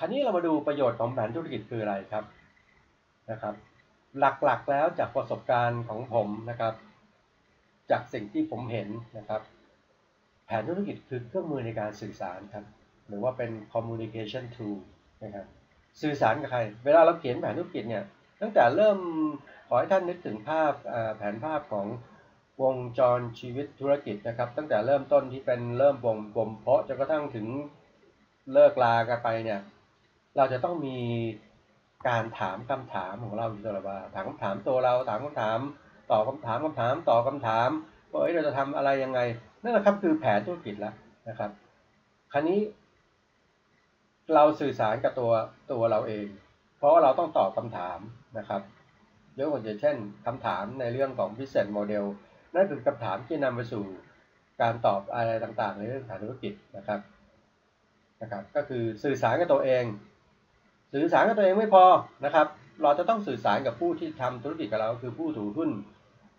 คราวนี้เรามาดูประโยชน์ของแผนธุรกิจคืออะไรครับนะครับ หลักๆแล้วจากประสบการณ์ของผมนะครับ จากสิ่งที่ผมเห็นนะครับ แผนธุรกิจคือเครื่องมือในการสื่อสารครับ หรือว่าเป็น communication tool นะครับสื่อสารกับใคร เวลาเราเขียนแผนธุรกิจเนี่ยตั้งแต่เริ่มขอให้ท่านนึกถึงภาพแผนภาพของวงจรชีวิตธุรกิจนะครับ ตั้งแต่เริ่มต้นที่เป็นเริ่มบ่มบ่มเพาะจนกระทั่งถึงเลิกลากันไปเนี่ย เราจะต้องมีการถามคำถามของเราอยู่ตลอดเวลาถามคำถามตัวเราถามคำถามตอบคาถามคำถามตอบคาถามว่าเราจะทำอะไรยังไงนั่นแหละครับคือแผนธุรกิจแล้วนะครับ คราวนี้เราสื่อสารกับตัวตัวเราเอง เพราะว่าเราต้องตอบคำถามนะครับยกตัวอย่างเช่นคำถามในเรื่องของ business model นั่นคือคำถามที่นำไปสู่การตอบอะไรต่างๆ ในเรื่องฐานธุรกิจนะครับนะครับ ก็คือสื่อสารกับตัวเอง สื่อสารกับตัวเองไม่พอนะครับ เราจะต้องสื่อสารกับผู้ที่ทำธุรกิจกับเรา คือผู้ถือหุ้น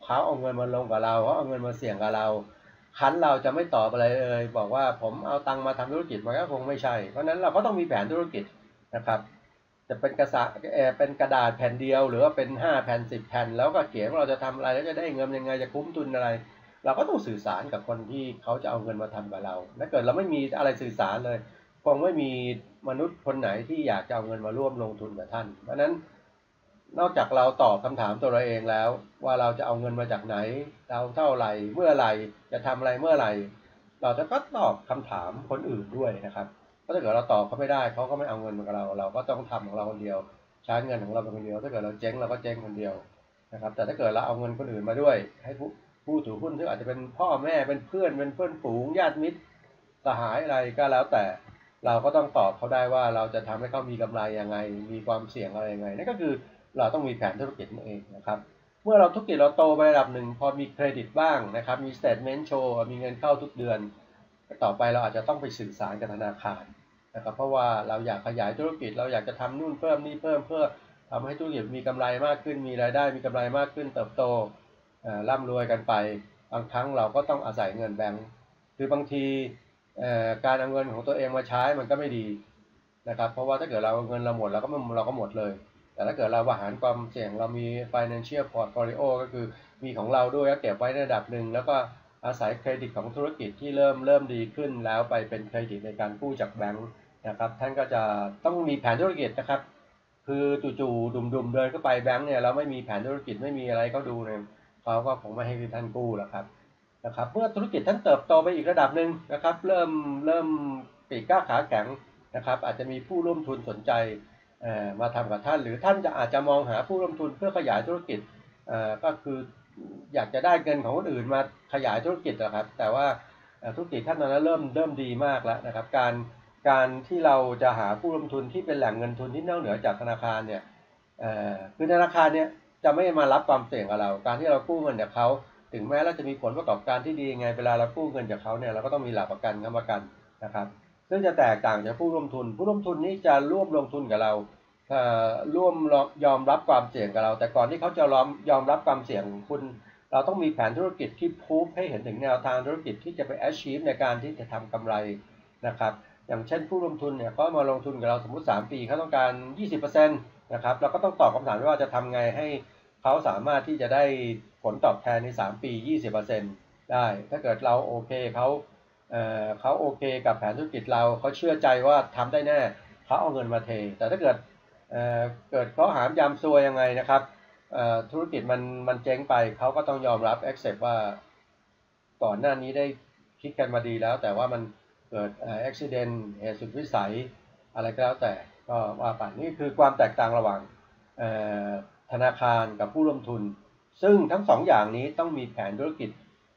เขาเอาเงินมาลงกับเราเขาเอาเงินมาเสี่ยงกับเราคันเราจะไม่ตอบอะไรเลยบอกว่าผมเอาตังค์มาทำธุรกิจมันก็คงไม่ใช่ เพราะนั้นเราก็ต้องมีแผนธุรกิจนะครับจะเป็นกระสาเป็นกระดาษแผ่นเดียว หรือว่าเป็นห้าแผ่นสิบแผ่น แล้วก็เขียนว่าเราจะทำอะไรแล้วจะได้เงินยังไงจะคุ้มทุนอะไร เราก็ต้องสื่อสารกับคนที่เขาจะเอาเงินมาทำกับเราถ้าเกิดเราไม่มีอะไรสื่อสารเลยคงไม่มี มนุษย์คนไหนที่อยากจะเอาเงินมาร่วมลงทุนกับท่าน เพราะนั้นนอกจากเราตอบคาถามตัวเราเองแล้ว ว่าเราจะเอาเงินมาจากไหน เราเท่าไหร่เมื่อไหร่จะทำอะไรเมื่อไหร่ เราจะก็ตอบคำถามคนอื่นด้วยนะครับราะถ้าเกิดเราตอบเขาไม่ได้เขาก็ไม่เอาเงินมากับเรา เราก็ต้องทำของเราคนเดียวใช้เงินของเราเป็นคนเดียว ถ้าเกิดเราเจ๊งเราก็เจ๊งคนเดียวนะครับ แต่ถ้าเกิดเราเอาเงินคนอื่นมาด้วย ให้ผู้ผู้ถือหุ้นซึ่งอาจจะเป็นพ่อแม่เป็นเพื่อนเป็นเพื่อนฝูงญาติมิตรสหายอะไรก็แล้วแต่ เราก็ต้องตอบเขาได้ว่าเราจะทำให้เขามีกำไรยังไง มีความเสี่ยงอะไรยังไงนั่นก็คือเราต้องมีแผนธุรกิจนั่นเองนะครับ เมื่อเราธุรกิจเราโตไประดับหนึ่งพอมีเครดิตบ้างนะครับ มีสเตทเมนต์โชว์มีเงินเข้าทุกเดือน ต่อไปเราอาจจะต้องไปสื่อสารกับธนาคารนะครับ เพราะว่าเราอยากขยายธุรกิจ เราอยากจะทำนู่นเพิ่มนี่เพิ่มเพื่อทำให้ธุรกิจมีกำไรมากขึ้น มีรายได้ มีกำไรมากขึ้น เติบโตร่ำรวยกันไป บางครั้งเราก็ต้องอาศัยเงินแบงค์ คือบางที การเอาเงินของตัวเองมาใช้มันก็ไม่ดีนะครับเพราะว่าถ้าเกิดเราเงินเราหมดเราก็เราก็หมดเลย แต่ถ้าเกิดเราบริหารความเสี่ยงเรามี financial portfolio ก็คือมีของเราด้วยเก็บไว้ในระดับหนึ่งแล้วก็อาศัยเครดิตของธุรกิจที่เริ่มเริ่มดีขึ้นแล้วไปเป็นเครดิตในการกู้จากแบงค์นะครับท่านก็จะต้องมีแผนธุรกิจนะครับ คือจู่ๆดุมๆเดินเข้าไปแบงค์เนี่ยเราไม่มีแผนธุรกิจไม่มีอะไรเขาดูเนี่ยเขาก็คงไม่ให้ท่านกู้แล้วครับ นะครับเมื่อธุรกิจท่านเติบโตไปอีกระดับหนึ่งนะครับ เริ่มเริ่มปีกก้าขาแข็งนะครับ อาจจะมีผู้ร่วมทุนสนใจมาทำกับท่าน หรือท่านจะอาจจะมองหาผู้ร่วมทุนเพื่อขยายธุรกิจก็คืออยากจะได้เงินของคนอื่นมาขยายธุรกิจนะครับ แต่ว่าธุรกิจท่านนั้นเริ่มเริ่มดีมากแล้วนะครับ การการที่เราจะหาผู้ลงทุนที่เป็นแหล่งเงินทุนที่นอกเหนือจากธนาคารเนี่ยคือธนาคารเนี่ยจะไม่มารับความเสี่ยงกับเรา การที่เรากู้เงินจากเขา ถึงแม้เราจะมีผลประกอบการที่ดียังไงเวลาเรากู้เงินจากเขาเนี่ยเราก็ต้องมีหลักประกันค้ำประกันนะครับ ซึ่งจะแตกต่างจากผู้ลงทุน ผู้ลงทุนนี้จะร่วมลงทุนกับเราร่วมยอมรับความเสี่ยงกับเรา แต่ก่อนที่เขาจะยอมยอมรับความเสี่ยงคุณ เราต้องมีแผนธุรกิจที่พูดให้เห็นถึงแนวทางธุรกิจที่จะไป achieve ในการที่จะทำกำไรนะครับ อย่างเช่นผู้ลงทุนเนี่ยเขามาลงทุนกับเราสมมติ 3 ปีเขาต้องการ 20%นะครับเราก็ต้องตอบคำถามว่าจะทำไงให้ เขาสามารถที่จะได้ผลตอบแทนใน 3 ปี 20%ได้ ถ้าเกิดเราโอเคเขาเเขาโอเคกับแผนธุรกิจเราเขาเชื่อใจว่าทำได้แน่เขาเอาเงินมาเท แต่ถ้าเกิดเเกิดเขาหามยามซวยยังไงนะครับธุรกิจมันมันเจ๊งไปเขาก็ต้องยอมรับ accept ว่าก่อนหน้านี้ได้คิดกันมาดีแล้ว แต่ว่ามันเกิดอุบิเหตุเหตุสุดวิสัยอะไรก็แล้วแต่ก็ว่าไปนี่คือความแตกต่างระหว่าง ธนาคารกับผู้ลงทุน ซึ่งทั้งสองอย่างนี้ต้องมีแผนธุรกิจ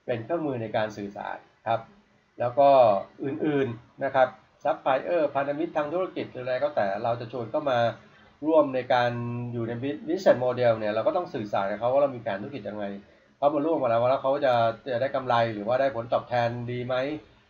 เป็นเครื่องมือในการสื่อสารครับ แล้วก็อื่นๆนะครับซัพพลายเออร์พันธมิตรทางธุรกิจอะไรก็แต่เราจะชวนเข้ามาร่วมในการอยู่ในบิสเนสโมเดลเนี่ยเราก็ต้องสื่อสารกับเขาว่าเรามีแผนธุรกิจยังไงเขามาร่วมมาแล้วว่าเขาจะจะได้กำไรหรือว่าได้ผลตอบแทนดีไหม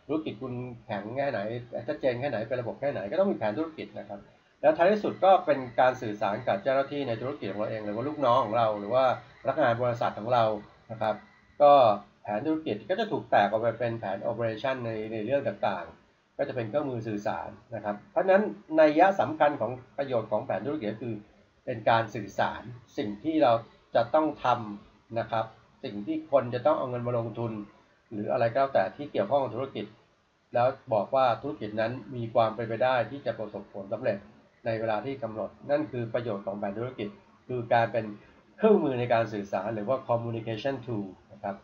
ธุรกิจคุณแข็งแค่ไหนชัดเจนแค่ไหนเป็นระบบแค่ไหนก็ต้องมีแผนธุรกิจนะครับ แล้วท้ายที่สุดก็เป็นการสื่อสารกับเจ้าหน้าที่ในธุรกิจของเราเอง หรือว่าลูกน้องของเรา หรือว่าพนักงานบริษัทของเรานะครับ ก็แผนธุรกิจก็จะถูกแตกออกไปเป็นแผนโอเปอเรชันในในเรื่องต่างๆ ก็จะเป็นเครื่องมือสื่อสารนะครับ เพราะฉะนั้นในยะสำคัญของประโยชน์ของแผนธุรกิจคือเป็นการสื่อสารสิ่งที่เราจะต้องทำนะครับ สิ่งที่คนจะต้องเอาเงินมาลงทุน หรืออะไรก็แล้วแต่ที่เกี่ยวข้องกับธุรกิจ แล้วบอกว่าธุรกิจนั้นมีความเป็นไปได้ที่จะประสบผลสำเร็จ ในเวลาที่กำหนด นั่นคือประโยชน์ของแผนธุรกิจ คือการเป็นเครื่องมือในการสื่อสารหรือว่า communication tool นะครับ